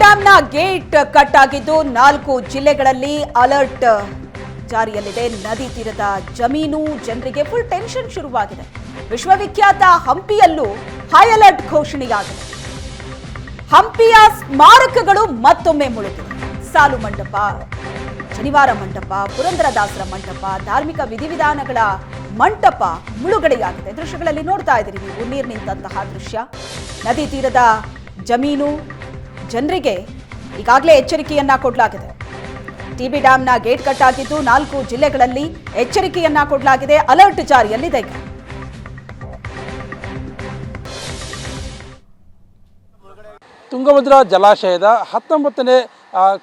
ಡ್ಯಾಂನ gate cut ಆಗಿದ್ದು ನಾಲ್ಕು ಜಿಲ್ಲೆಗಳಲ್ಲಿ ಅಲರ್ಟ್ ಜಾರಿಯಲ್ಲಿದೆ. ನದಿ ತೀರದ ಜಮೀನು ಜನರಿಗೆ ಫುಲ್ ಟೆನ್ಷನ್ ಶುರುವಾಗಿದೆ. ವಿಶ್ವವಿಖ್ಯಾತ ಹಂಪಿಯಲ್ಲೂ ಹೈ ಅಲರ್ಟ್ ಘೋಷಣೆಯಾಗಿದೆ. ಹಂಪಿಯ ಸ್ಮಾರಕಗಳು ಮತ್ತೊಮ್ಮೆ ಮುಳುಗಿದೆ ಸಾಲು ಮಂಟಪ, ಶನಿವಾರ ಮಂಟಪ, ಪುರಂದರದಾಸರ ಮಂಟಪ, ಧಾರ್ಮಿಕ ವಿಧಿವಿಧಾನಗಳ ಮಂಟಪ ಮುಳುಗಡೆಯಾಗಿದೆ. ದೃಶ್ಯಗಳಲ್ಲಿ ನೋಡ್ತಾ ಇದ್ದೀರಿ ನೀವು ನೀರು ನಿಂತಹ ದೃಶ್ಯ. ನದಿ ತೀರದ ಜಮೀನು ಜನರಿಗೆ ಈಗಾಗಲೇ ಎಚ್ಚರಿಕೆಯನ್ನ ಕೊಡಲಾಗಿದೆ. ಟಿಬಿ ಡ್ಯಾಂನ ಗೇಟ್ ಕಟ್ ಆಗಿದ್ದು ನಾಲ್ಕು ಜಿಲ್ಲೆಗಳಲ್ಲಿ ಎಚ್ಚರಿಕೆಯನ್ನ ಕೊಡಲಾಗಿದೆ. ಅಲರ್ಟ್ ಜಾರಿಯಲ್ಲಿದೆ ತುಂಗಭದ್ರಾ ಜಲಾಶಯದ ಹತ್ತೊಂಬತ್ತನೇ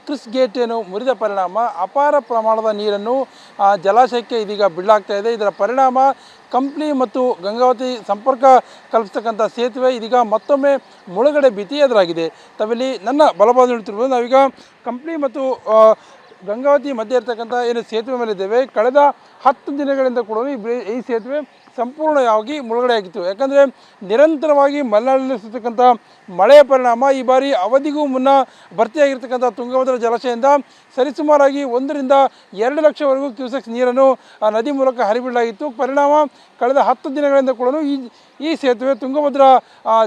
ಕ್ರಿಸ್ ಗೇಟ್ ಏನು ಮುರಿದ ಪರಿಣಾಮ, ಅಪಾರ ಪ್ರಮಾಣದ ನೀರನ್ನು ಜಲಾಶಯಕ್ಕೆ ಇದೀಗ ಬಿಡಲಾಗ್ತಾ ಇದೆ. ಇದರ ಪರಿಣಾಮ ಕಂಪ್ಲಿ ಮತ್ತು ಗಂಗಾವತಿ ಸಂಪರ್ಕ ಕಲ್ಪಿಸ್ತಕ್ಕಂಥ ಸೇತುವೆ ಇದೀಗ ಮತ್ತೊಮ್ಮೆ ಮುಳುಗಡೆ ಭೀತಿ ಎದುರಾಗಿದೆ. ತಾವಿಲ್ಲಿ ನನ್ನ ಬಲಭಾಗ ನೀಡುತ್ತಿರುವುದು ನಾವೀಗ ಕಂಪ್ಲಿ ಮತ್ತು ಗಂಗಾವತಿ ಮಧ್ಯೆ ಇರ್ತಕ್ಕಂಥ ಏನು ಸೇತುವೆ ಮೇಲೆ ಇದ್ದೇವೆ ಕಳೆದ ಹತ್ತು ದಿನಗಳಿಂದ ಕೂಡ ಈ ಸೇತುವೆ ಸಂಪೂರ್ಣವಾಗಿ ಮುಳುಗಡೆಯಾಗಿತ್ತು ಯಾಕಂದರೆ ನಿರಂತರವಾಗಿ ಮಲೆನಾಡಲ್ಲಿ ಸುತ್ತಕ್ಕಂಥ ಮಳೆಯ ಪರಿಣಾಮ ಈ ಬಾರಿ ಅವಧಿಗೂ ಮುನ್ನ ಭರ್ತಿಯಾಗಿರ್ತಕ್ಕಂಥ ತುಂಗಭದ್ರಾ ಜಲಾಶಯದಿಂದ ಸರಿಸುಮಾರಾಗಿ ಒಂದರಿಂದ ಎರಡು ಲಕ್ಷವರೆಗೂ ಕ್ಯೂಸೆಕ್ಸ್ ನೀರನ್ನು ನದಿ ಮೂಲಕ ಹರಿಬಿಡಲಾಗಿತ್ತು. ಪರಿಣಾಮ ಕಳೆದ ಹತ್ತು ದಿನಗಳಿಂದ ಕೂಡ ಈ ಈ ಸೇತುವೆ ತುಂಗಭದ್ರಾ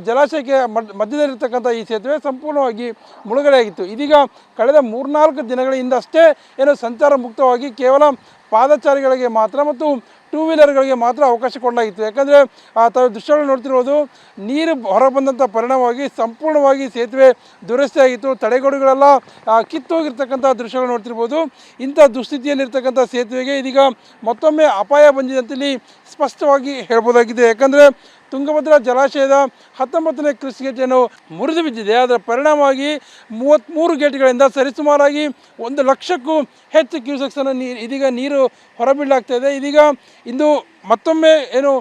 ಜಲಾಶಯಕ್ಕೆ ಮಧ್ಯದಲ್ಲಿರ್ತಕ್ಕಂಥ ಈ ಸೇತುವೆ ಸಂಪೂರ್ಣವಾಗಿ ಮುಳುಗಡೆಯಾಗಿತ್ತು ಇದೀಗ ಕಳೆದ ಮೂರ್ನಾಲ್ಕು ದಿನಗಳಿಂದಷ್ಟೇ ಏನು ಸಂಚಾರ ಮುಕ್ತವಾಗಿ ಕೇವಲ ಪಾದಚಾರಿಗಳಿಗೆ ಮಾತ್ರ ಮತ್ತು ಟೂ ವೀಲರ್ಗಳಿಗೆ ಮಾತ್ರ ಅವಕಾಶ ಕೊಡಲಾಗಿತ್ತು. ಯಾಕಂದರೆ ಆ ತಾವು ದೃಶ್ಯಗಳು ನೋಡ್ತಿರ್ಬೋದು, ನೀರು ಹೊರಬಂದಂಥ ಪರಿಣಾಮವಾಗಿ ಸಂಪೂರ್ಣವಾಗಿ ಸೇತುವೆ ದುರಸ್ತಿಯಾಗಿತ್ತು ತಡೆಗೋಡುಗಳೆಲ್ಲ ಕಿತ್ತೋಗಿರ್ತಕ್ಕಂಥ ದೃಶ್ಯಗಳು ನೋಡ್ತಿರ್ಬೋದು. ಇಂಥ ದುಸ್ಥಿತಿಯಲ್ಲಿರ್ತಕ್ಕಂಥ ಸೇತುವೆಗೆ ಇದೀಗ ಮತ್ತೊಮ್ಮೆ ಅಪಾಯ ಬಂದಿದೆ ಅಂತೇಳಿ ಸ್ಪಷ್ಟವಾಗಿ ಹೇಳ್ಬೋದಾಗಿದೆ. ಯಾಕಂದರೆ ತುಂಗಭದ್ರಾ ಜಲಾಶಯದ ಹತ್ತೊಂಬತ್ತನೇ ಕ್ರಿಸ್ ಗೇಟನ್ನು ಮುರಿದು ಬಿದ್ದಿದೆ. ಅದರ ಪರಿಣಾಮವಾಗಿ ಮೂವತ್ತ್ಮೂರು ಗೇಟ್ಗಳಿಂದ ಸರಿಸುಮಾರಾಗಿ ಒಂದು ಲಕ್ಷಕ್ಕೂ ಹೆಚ್ಚು ಕ್ಯೂಸೆಕ್ಸನ್ನು ನೀರು ಇದೀಗ ನೀರು ಹೊರಬೀಳಾಗ್ತಾ ಇದೆ. ಇದೀಗ ಇಂದು ಮತ್ತೊಮ್ಮೆ ಏನು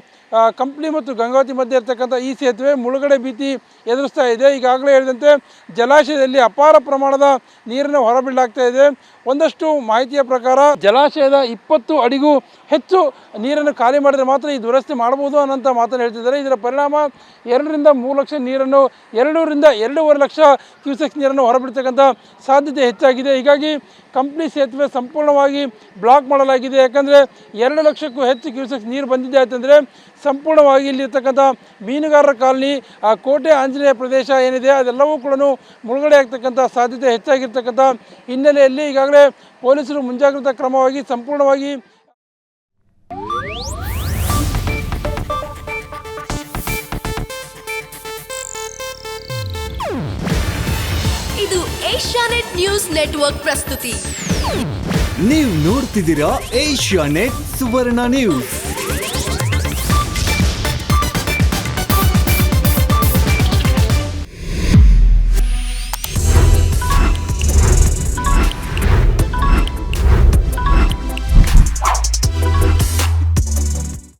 ಕಂಪ್ಲಿ ಮತ್ತು ಗಂಗಾವತಿ ಮಧ್ಯೆ ಇರ್ತಕ್ಕಂಥ ಈ ಸೇತುವೆ ಮುಳುಗಡೆ ಭೀತಿ ಎದುರಿಸ್ತಾ ಇದೆ. ಈಗಾಗಲೇ ಹೇಳಿದಂತೆ ಜಲಾಶಯದಲ್ಲಿ ಅಪಾರ ಪ್ರಮಾಣದ ನೀರನ್ನು ಹೊರಬೀಳಾಗ್ತಾ ಇದೆ. ಒಂದಷ್ಟು ಮಾಹಿತಿಯ ಪ್ರಕಾರ ಜಲಾಶಯದ ಇಪ್ಪತ್ತು ಅಡಿಗೂ ಹೆಚ್ಚು ನೀರನ್ನು ಖಾಲಿ ಮಾಡಿದರೆ ಮಾತ್ರ ಈ ದುರಸ್ತಿ ಮಾಡಬಹುದು ಅನ್ನೋಂಥ ಮಾತನ್ನು ಹೇಳ್ತಿದ್ದಾರೆ. ಇದರ ಪರಿಣಾಮ ಎರಡರಿಂದ ಮೂರು ಲಕ್ಷ ನೀರನ್ನು, ಎರಡೂರಿಂದ ಎರಡೂವರೆ ಲಕ್ಷ ಕ್ಯೂಸೆಕ್ಸ್ ನೀರನ್ನು ಹೊರಬಿಡ್ತಕ್ಕಂಥ ಸಾಧ್ಯತೆ ಹೆಚ್ಚಾಗಿದೆ. ಹೀಗಾಗಿ ಕಂಪ್ನಿ ಸೇತುವೆ ಸಂಪೂರ್ಣವಾಗಿ ಬ್ಲಾಕ್ ಮಾಡಲಾಗಿದೆ. ಯಾಕಂದರೆ ಎರಡು ಲಕ್ಷಕ್ಕೂ ಹೆಚ್ಚು ಕ್ಯೂಸೆಕ್ಸ್ ನೀರು ಬಂದಿದೆ ಅಂತಂದರೆ ಸಂಪೂರ್ಣವಾಗಿ ಇಲ್ಲಿರ್ತಕ್ಕಂಥ ಮೀನುಗಾರರ ಕಾಲನಿ ಆ ಕೋಟೆ ಆಂಜನೇಯ ಪ್ರದೇಶ ಏನಿದೆ ಅದೆಲ್ಲವೂ ಕೂಡ ಮುಳುಗಡೆ ಆಗ್ತಕ್ಕಂಥ ಸಾಧ್ಯತೆ ಹೆಚ್ಚಾಗಿರ್ತಕ್ಕಂಥ ಹಿನ್ನೆಲೆಯಲ್ಲಿ ಈಗಾಗಲೇ ಪೊಲೀಸರು ಮುಂಜಾಗ್ರತಾ ಕ್ರಮವಾಗಿ ಸಂಪೂರ್ಣವಾಗಿ ಇದು ಏಷ್ಯಾನೆಟ್ ನ್ಯೂಸ್ ನೆಟ್ವರ್ಕ್ ಪ್ರಸ್ತುತಿ. ನೀವು ನೋಡ್ತಿದ್ದೀರಾ ಏಷ್ಯಾ ನೆಟ್ ಸುವರ್ಣ ನ್ಯೂಸ್.